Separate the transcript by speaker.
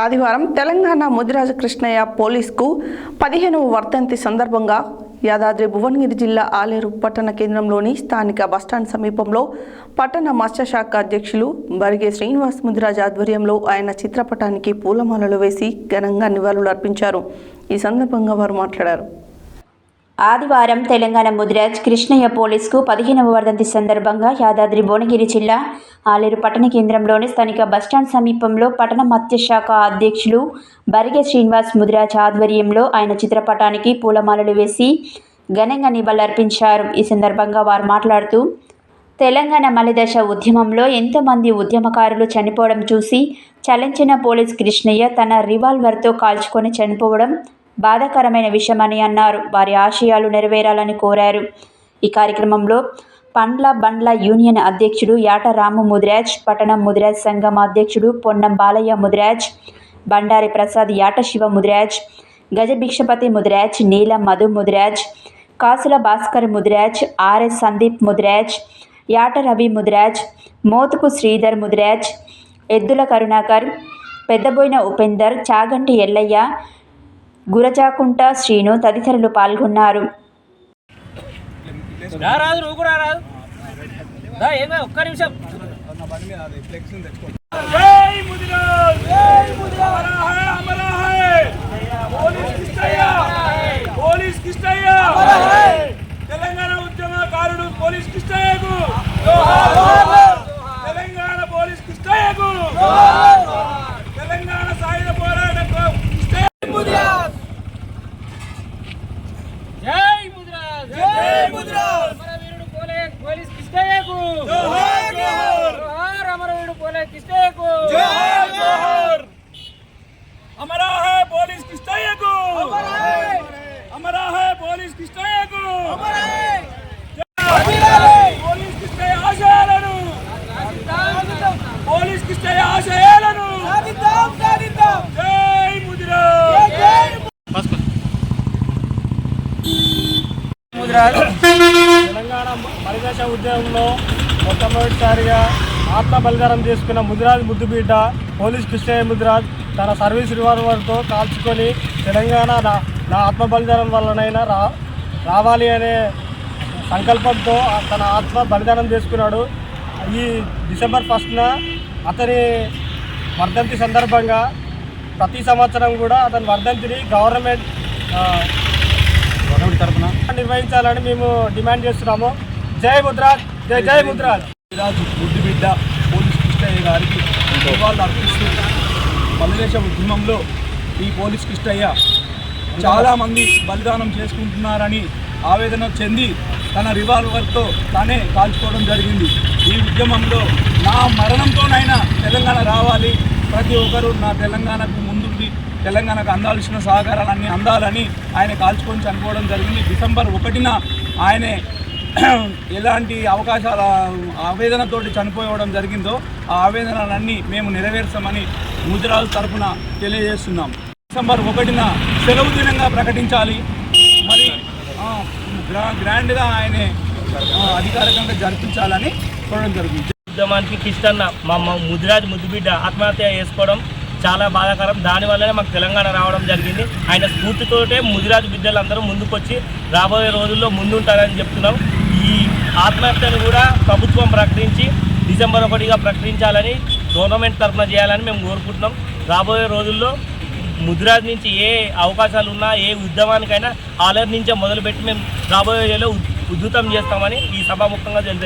Speaker 1: ఆదివారం తెలంగాణ ముదిరాజు కృష్ణయ్య పోలీస్కు పదిహేనవ వర్ధంతి సందర్భంగా యాదాద్రి భువనగిరి జిల్లా ఆలేరు పట్టణ కేంద్రంలోని స్థానిక బస్టాండ్ సమీపంలో పట్టణ మత్స్యశాఖ అధ్యక్షులు బరిగే శ్రీనివాస్ ముదిరాజ్ ఆధ్వర్యంలో ఆయన చిత్రపటానికి పూలమాలలు వేసి ఘనంగా నివాళులర్పించారు. ఈ సందర్భంగా వారు మాట్లాడారు.
Speaker 2: ఆదివారం తెలంగాణ ముదిరాజ్ కృష్ణయ్య పోలీస్కు పదిహేనవ వర్ధంతి సందర్భంగా యాదాద్రి భువనగిరి జిల్లా ఆలేరు పట్టణ కేంద్రంలోని స్థానిక బస్టాండ్ సమీపంలో పట్టణ మత్స్యశాఖ అధ్యక్షులు బరిగే శ్రీనివాస్ ముదిరాజ్ ఆధ్వర్యంలో ఆయన చిత్రపటానికి పూలమాలలు వేసి ఘనంగా నివాళులర్పించారు. ఈ సందర్భంగా వారు మాట్లాడుతూ తెలంగాణ మలిదశ ఉద్యమంలో ఎంతోమంది ఉద్యమకారులు చనిపోవడం చూసి చలించిన పోలీస్ కృష్ణయ్య తన రివాల్వర్తో కాల్చుకొని చనిపోవడం బాధాకరమైన విషయమని అన్నారు. వారి ఆశయాలు నెరవేరాలని కోరారు. ఈ కార్యక్రమంలో పండ్ల బండ్ల యూనియన్ అధ్యక్షుడు యాట రాము ముదిరాజ్ పట్టణం ముదిరాజ్ సంఘం అధ్యక్షుడు పొన్నం బాలయ్య ముదిరాజ్ బండారి ప్రసాద్ యాట శివ ముదిరాజ్ గజభిక్షపతి ముదిరాజ్ నీలం మధు ముదిరాజ్ కాసుల భాస్కర్ ముదిరాజ్ ఆర్ఎస్ సందీప్ ముదిరాజ్ యాట రవి ముదిరాజ్ మోతుకు శ్రీధర్ ముదిరాజ్ ఎద్దుల కరుణాకర్ పెద్దబోయిన ఉపేందర్ చాగంటి ఎల్లయ్య గురజాకుంట శ్రీను తదితరులు పాల్గొన్నారు.
Speaker 3: ఒక్క నిమిషం జై ముదిరాజ్ జై ముదిరాజ్ హమరా హై హమరా హై పోలీస్ కిష్టయ్య పోలీస్ కిష్టయ్య తెలంగాణ ఉద్యమకారుడు పోలీస్ కిష్టయ్యకు తెలంగాణ పోలీస్ కిష్టయ్యకు తెలంగాణ సాయుధ పోరాట కిష్టయ్య ముదిరాజ్ జై ముదిరాజ్ జై ముదిరాజ్ అమరవీరుడు పోలే పోలీస్ కిష్టయ్యకు జోహార్ అమరవీరుడు పోలే కిష్టయ్యకు జోహార్! జోహార్ police కిష్టయ్యకు Amara high Amara high police కిష్టయ్యకు Amara high police Kishtaiah ఆశయాలను! పోలీస్ కిష్టయ్య ఆశయాలను జై
Speaker 4: తెలంగాణ మలిదశ ఉద్యమంలో మొట్టమొదటిసారిగా ఆత్మ బలిదానం చేసుకున్న ముదిరాజ్ ముద్దుబిడ్డ పోలీస్ కృష్ణయ్య ముదిరాజ్ తన సర్వీస్ రివాల్వర్తో కాల్చుకొని తెలంగాణ నా నా ఆత్మ బలిదానం వల్లనైనా రా రావాలి అనే సంకల్పంతో తన ఆత్మ బలిదానం చేసుకున్నాడు. ఈ డిసెంబర్ ఫస్ట్న అతని వర్ధంతి సందర్భంగా ప్రతి సంవత్సరం కూడా అతని వర్ధంతిని గవర్నమెంట్ నిర్వహించాలని మేము డిమాండ్ చేస్తున్నాము. జై ముద్రాజ్ జై జై ముద్రాజ్.
Speaker 3: రాజు ముద్దుబిడ్డ పోలీస్ కృష్ణయ్య గారికి నివాళులు అర్పిస్తూ మల్లేశ ఉద్యమంలో ఈ పోలీస్ కృష్ణయ్య చాలామంది బలిదానం చేసుకుంటున్నారని ఆవేదన చెంది తన రివాల్వర్తో తానే కాల్చుకోవడం జరిగింది. ఈ ఉద్యమంలో నా మరణంతోనైనా తెలంగాణ రావాలి. ప్రతి ఒక్కరూ నా తెలంగాణకు ముందుండి తెలంగాణకు అందాల్సిన సహకారాలన్నీ అందాలని ఆయన కాల్చుకొని చనిపోవడం జరిగింది. డిసెంబర్ ఒకటిన ఆయనే ఎలాంటి అవకాశాల ఆవేదనతోటి చనిపోవడం జరిగిందో ఆ ఆవేదనలన్నీ మేము నెరవేర్చామని ముద్రాల తరఫున తెలియజేస్తున్నాం. డిసెంబర్ ఒకటిన సెలవు దినంగా ప్రకటించాలి. మరి గ్రా గ్రాండ్గా ఆయనే అధికారికంగా జరిపించాలని చూడడం జరుగుతుంది.
Speaker 5: ఉద్యమానికి కిష్టన్న మా మా ముదిరాజ్ ముద్దుబిడ్డ ఆత్మహత్య చేసుకోవడం చాలా బాధాకరం. దానివల్లనే మాకు తెలంగాణ రావడం జరిగింది. ఆయన స్ఫూర్తితోటే ముదిరాజ్ బిడ్డలందరూ ముందుకొచ్చి రాబోయే రోజుల్లో ముందుంటారని చెప్తున్నాం. ఈ ఆత్మహత్యను కూడా ప్రభుత్వం ప్రకటించి డిసెంబర్ ఒకటిగా ప్రకటించాలని టోర్నమెంట్ తరఫున చేయాలని మేము కోరుకుంటున్నాం. రాబోయే రోజుల్లో ముదిరాజ్ నుంచి ఏ అవకాశాలు ఉన్నా ఏ ఉద్యమానికైనా ఆలర్ నుంచే మొదలుపెట్టి మేము రాబోయే ఉద్ధృతం చేస్తామని ఈ సభాముఖంగా తెలియ